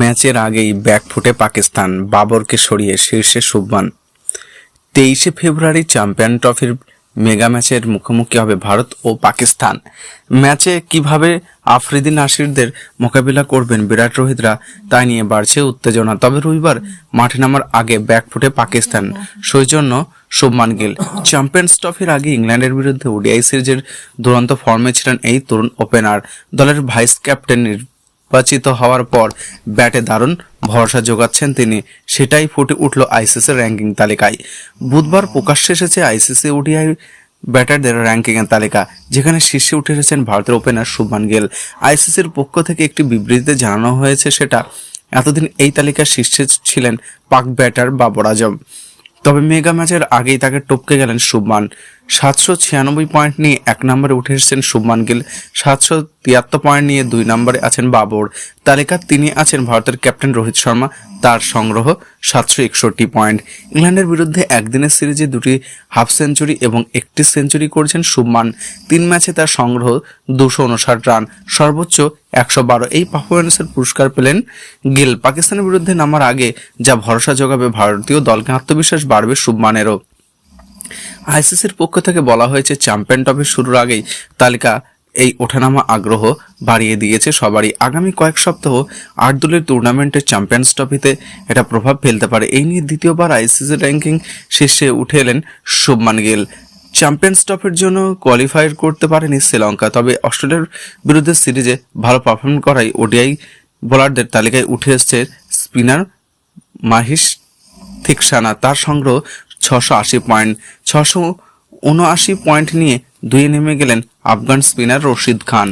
ম্যাচের আগেই ব্যাকফুটে পাকিস্তান, বাবরকে সরিয়ে শীর্ষে শুভমান তেইশে ফেব্রুয়ারি চ্যাম্পিয়ন ট্রফির মেগা ম্যাচের মুখোমুখি হবে ভারত ও পাকিস্তান। ম্যাচে কীভাবে আফ্রিদি নাসিরদের মোকাবিলা করবেন বিরাট রোহিতরা তাই নিয়ে বাড়ছে উত্তেজনা। তবে রবিবার মাঠে নামার আগে ব্যাকফুটে পাকিস্তান। সৌজন্য শুভমান গিল। চ্যাম্পিয়ন্স ট্রফির আগে ইংল্যান্ডের বিরুদ্ধে ওডিআই সিরিজের দুরন্ত ফর্মে ছিলেন এই তরুণ ওপেনার। দলের ভাইস ক্যাপ্টেন নির্বাচিত হওয়ার পর ব্যাটে দারুণ ভরসা যোগাচ্ছেন তিনি। সেটাই ফুটে উঠল আইসিসি র্যাঙ্কিং তালিকায়। বুধবার প্রকাশ্যে এসেছে আইসিসি ওডিআই ব্যাটারদের র্যাঙ্কিং এর তালিকা, যেখানে শীর্ষে উঠে এসেছেন ভারতের ওপেনার শুভমান গিল। আইসিসির পক্ষ থেকে একটি বিবৃতিতে জানানো হয়েছে সেটা, এতদিন এই তালিকার শীর্ষে ছিলেন পাক ব্যাটার বাবর আজম। তবে মেগা ম্যাচের আগেই তাকে টপকে গেলেন শুভমান। সাতশো ছিয়ানব্বই পয়েন্ট নিয়ে এক নম্বরে উঠে এসেছেন শুভমান গিল। সাতশো তিয়াত্তর পয়েন্ট নিয়ে দুই নম্বরে আছেন বাবর। তালিকার তিনি আছেন ভারতের ক্যাপ্টেন রোহিত শর্মা। তার সংগ্রহ সাতশো একষট্টি পয়েন্ট ইংল্যান্ডের বিরুদ্ধে একদিনের সিরিজে দুটি হাফ সেঞ্চুরি এবং একটি সেঞ্চুরি করেছেন শুভমান। তিন ম্যাচে তার সংগ্রহ দুশো উনষাট রান সর্বোচ্চ একশো বারো। এই পারফরমেন্সের পুরস্কার পেলেন গিল। পাকিস্তানের বিরুদ্ধে নামার আগে যা ভরসা জোগাবে ভারতীয় দলকে আত্মবিশ্বাস বাড়বে শুভমানেরও। আইসিসির পক্ষ থেকে বলা হয়েছে, চ্যাম্পিয়ন ট্রফি শুরুর আগেই তালিকা এই ওঠানামা আগ্রহ বাড়িয়ে দিয়েছে সবারই। আগামী কয়েক সপ্তাহ আট দলের টুর্নামেন্টের চ্যাম্পিয়ন্স ট্রফিতে এটা প্রভাব ফেলতে পারে। এই নিয়ে দ্বিতীয়বার আইসিসি র্যাঙ্কিং শীর্ষে উঠে এলেন শুভমান গিল। চ্যাম্পিয়ন্স ট্রফির জন্য কোয়ালিফাই করতে পারেনি শ্রীলঙ্কা, তবে অস্ট্রেলিয়ার বিরুদ্ধে সিরিজে ভালো পারফর্ম করাই ওডিআই বোলারদের তালিকায় উঠে এসছে স্পিনার মাহিশ থিকসানা। তার সংগ্রহ ছশো আশি পয়েন্ট ছশো উনআশি পয়েন্ট নিয়ে দুয়ে নেমে গেলেন আফগান স্পিনার রশিদ খান।